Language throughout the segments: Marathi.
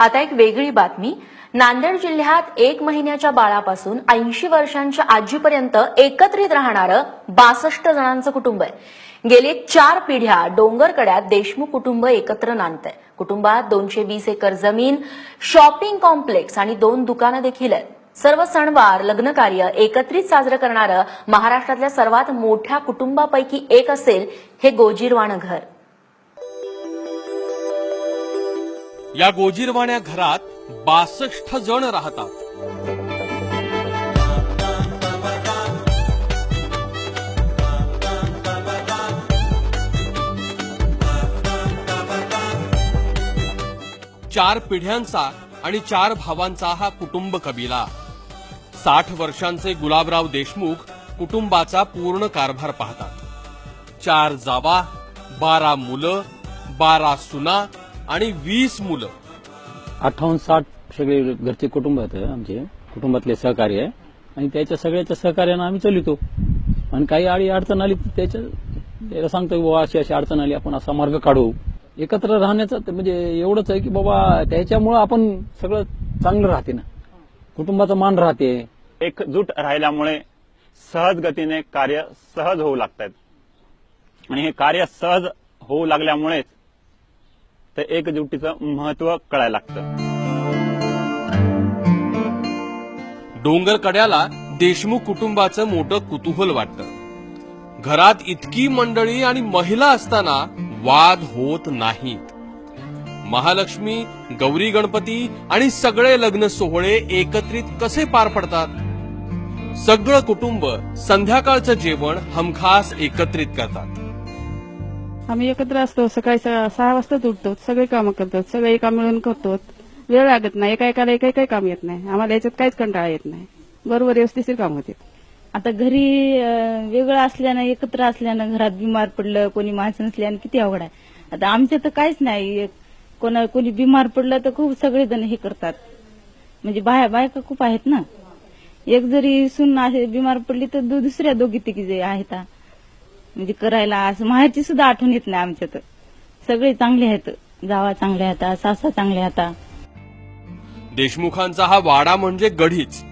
आता एक वेगळी बातमी. नांदेड जिल्ह्यात एक महिन्याच्या बाळापासून ऐंशी वर्षांच्या आजीपर्यंत एकत्रित राहणारं बासष्ट जणांचं कुटुंब आहे. गेली चार पिढ्या डोंगरकड्यात देशमुख कुटुंब एकत्र नांदतंय. कुटुंबात दोनशे वीस एकर जमीन शॉपिंग कॉम्प्लेक्स आणि दोन दुकानं देखील आहेत. सर्व सणवार लग्न कार्य एकत्रित साजरं करणारं महाराष्ट्रातल्या सर्वात मोठ्या कुटुंबापैकी एक असेल हे गोजीरवाणं घर. या गोजीरवाण्या घरात बासष्ट जण राहतात. चार पिढ्यांचा आणि चार भावांचा हा कुटुंब कबिला. साठ वर्षांचे गुलाबराव देशमुख कुटुंबाचा पूर्ण कारभार पाहतात. चार जावा बारा मुलं बारा सुना आणि वीस मुलं. अठ्ठावन्न साठ सगळे घरचे कुटुंब आहेत आमचे. कुटुंबातले सहकार्य आहे. आणि त्याच्या सगळ्याच्या सहकार्यानं आम्ही चालितो आणि काही आडी अडचण आली त्याच्या त्याला सांगतो की बाबा अशी अशी अडचण आली आपण असा मार्ग काढू. एकत्र राहण्याचं ते म्हणजे एवढंच आहे की बाबा त्याच्यामुळं आपण सगळं चांगलं राहते ना. कुटुंबाचा मान राहते. एकजूट राहिल्यामुळे सहज गतीने कार्य सहज होऊ लागतात आणि हे कार्य सहज होऊ लागल्यामुळेच तर एकजुटीचं महत्त्व कळायला लागतं. डोंगर कड्याला देशमुख कुटुंबाचं मोठं कुतूहल वाटतं. घरात इतकी मंडळी आणि महिला असताना वाद होत नाहीत. महालक्ष्मी गौरी गणपती आणि सगळे लग्न सोहळे एकत्रित कसे पार पडतात? सगळं कुटुंब संध्याकाळचं जेवण हमखास एकत्रित करतात. आम्ही एकत्र असतो सकाळी स- सहा वाजताच उठतो सगळे कामं करतो सगळे एका मिळून करतो वेळ लागत नाही एका एकाला एका काही काम येत नाही. आम्हाला याच्यात काहीच कंटाळा येत नाही. बरोबर व्यवस्थित काम होते. आता घरी वेगळं असल्यानं एकत्र असल्यानं घरात बिमार पडलं कोणी माणसं नसल्यानं किती अवघड आहे. आता आमच्या तर काहीच नाही. एक कोणा कोणी बिमार पडलं तर खूप सगळेजण हे करतात. म्हणजे बाया बायका खूप आहेत ना. एक जरी सून असे बिमार पडली तर दु- दुसऱ्या दोघी तिघी जे आहेत म्हणजे करायला असं माहेरची सुद्धा आठवण येत नाही आमच्यात. सगळे चांगले आहेत. जावा चांगले आता सासा चांगले आता देशमुखांचा हा वाडा म्हणजे गढीच.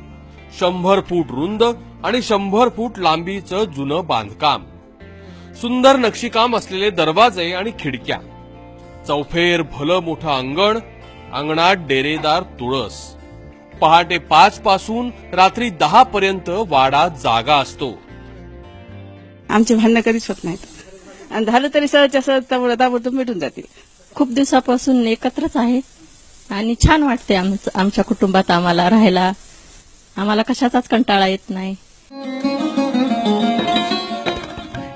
शंभर फूट रुंद आणि शंभर फूट लांबीचं जुनं बांधकाम. सुंदर नक्षीकाम असलेले दरवाजे आणि खिडक्या. चौफेर भलं मोठं अंगण अंगणात डेरेदार तुळस. पहाटे पाच पासून रात्री दहा पर्यंत वाडा जागा असतो. आमचे भांडणं कधीच होत नाहीत. आणि झालं तरी सहजच्या सहज ताबड ताबडतोब मिटून जातील. खूप दिवसापासून एकत्रच आहे आणि छान वाटते आमच- आमच्या कुटुंबात आम्हाला राहायला. आम्हाला कशाचाच कंटाळा येत नाही.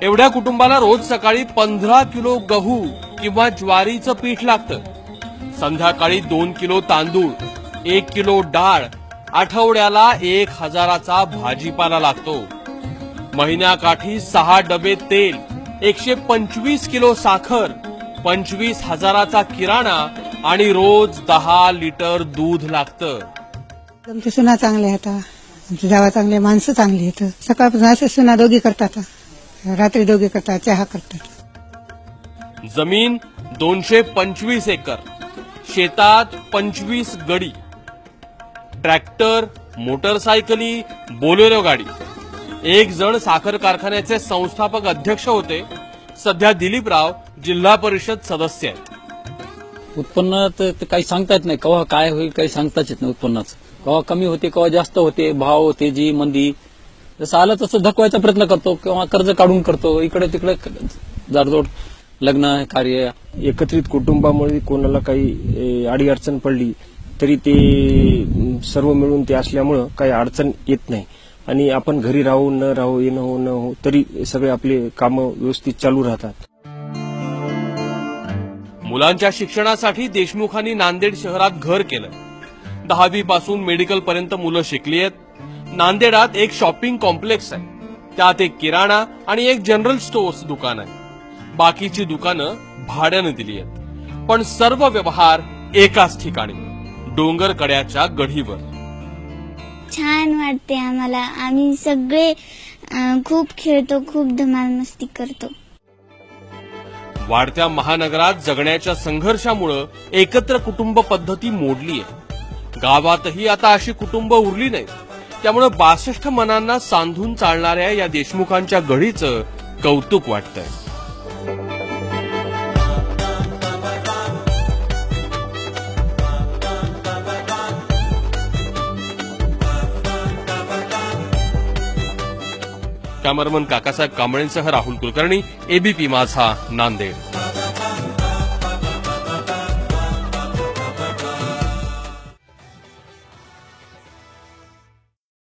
एवढ्या कुटुंबाला रोज सकाळी पंधरा किलो गहू किंवा ज्वारीचं पीठ लागतं. संध्याकाळी दोन किलो तांदूळ एक किलो डाळ आठवड्याला एक हजाराचा भाजीपाला लागतो. महिन्याकाठी सहा डबे तेल एकशे पंचवीस किलो साखर पंचवीस हजाराचा किराणा आणि रोज दहा लिटर दूध लागतं. आमच्या सुना चांगल्या आहेत आमची जावा चांगले माणसं चांगली आहेत. सकाळपासून असे सुना दोघी करतात रात्री दोघी करतात चहा करतात. जमीन दोनशे पंचवीस एकर शेतात पंचवीस गडी ट्रॅक्टर मोटरसायकली बोलेरो गाडी. एक जण साखर कारखान्याचे संस्थापक अध्यक्ष होते. सध्या दिलीपराव जिल्हा परिषद सदस्य आहेत. उत्पन्न तर ते काही सांगता येत नाही. केव्हा काय होईल काही सांगताच येत नाही उत्पन्नाचं. केव्हा कमी होते केव्हा जास्त होते भाव तेजी मंदी. जसं आलं तसं धकवायचा प्रयत्न करतो किंवा कर्ज काढून करतो. इकडे तिकडे जाडजोड लग्न कार्य एकत्रित कुटुंबामुळे कोणाला काही ए, अडीअडचण पडली तरी ते सर्व मिळून ते असल्यामुळं काही अडचण येत नाही. आणि आपण घरी राहू न राहू येणं हो न हो तरी सगळे आपले कामं व्यवस्थित चालू राहतात. मुलांच्या शिक्षणासाठी देशमुखांनी नांदेड शहरात घर केलं दहावी पासून मेडिकल पर्यंत मुलं शिकली आहेत. नांदेडात एक शॉपिंग कॉम्प्लेक्स आहे. त्यात एक किराणा आणि एक जनरल स्टोअर्स दुकान आहे. बाकीची दुकानं भाड्यानं दिली आहेत. पण सर्व व्यवहार एकाच ठिकाणी. डोंगर कड्याच्या गढीवर. छान वाटते आम्हाला. आम्ही सगळे खूप खेळतो खूप धमाल मस्ती करतो. वाढत्या महानगरात जगण्याच्या संघर्षामुळं एकत्र कुटुंब पद्धती मोडली आहे. गावातही आता अशी कुटुंब उरली नाहीत. त्यामुळे बासष्ट मनांना सांधून चालणाऱ्या या देशमुखांच्या गढीचं कौतुक वाटतंय. कॅमेरामन काकासाहेब कांबळेंसह राहुल कुलकर्णी एबीपी माझा नांदेड.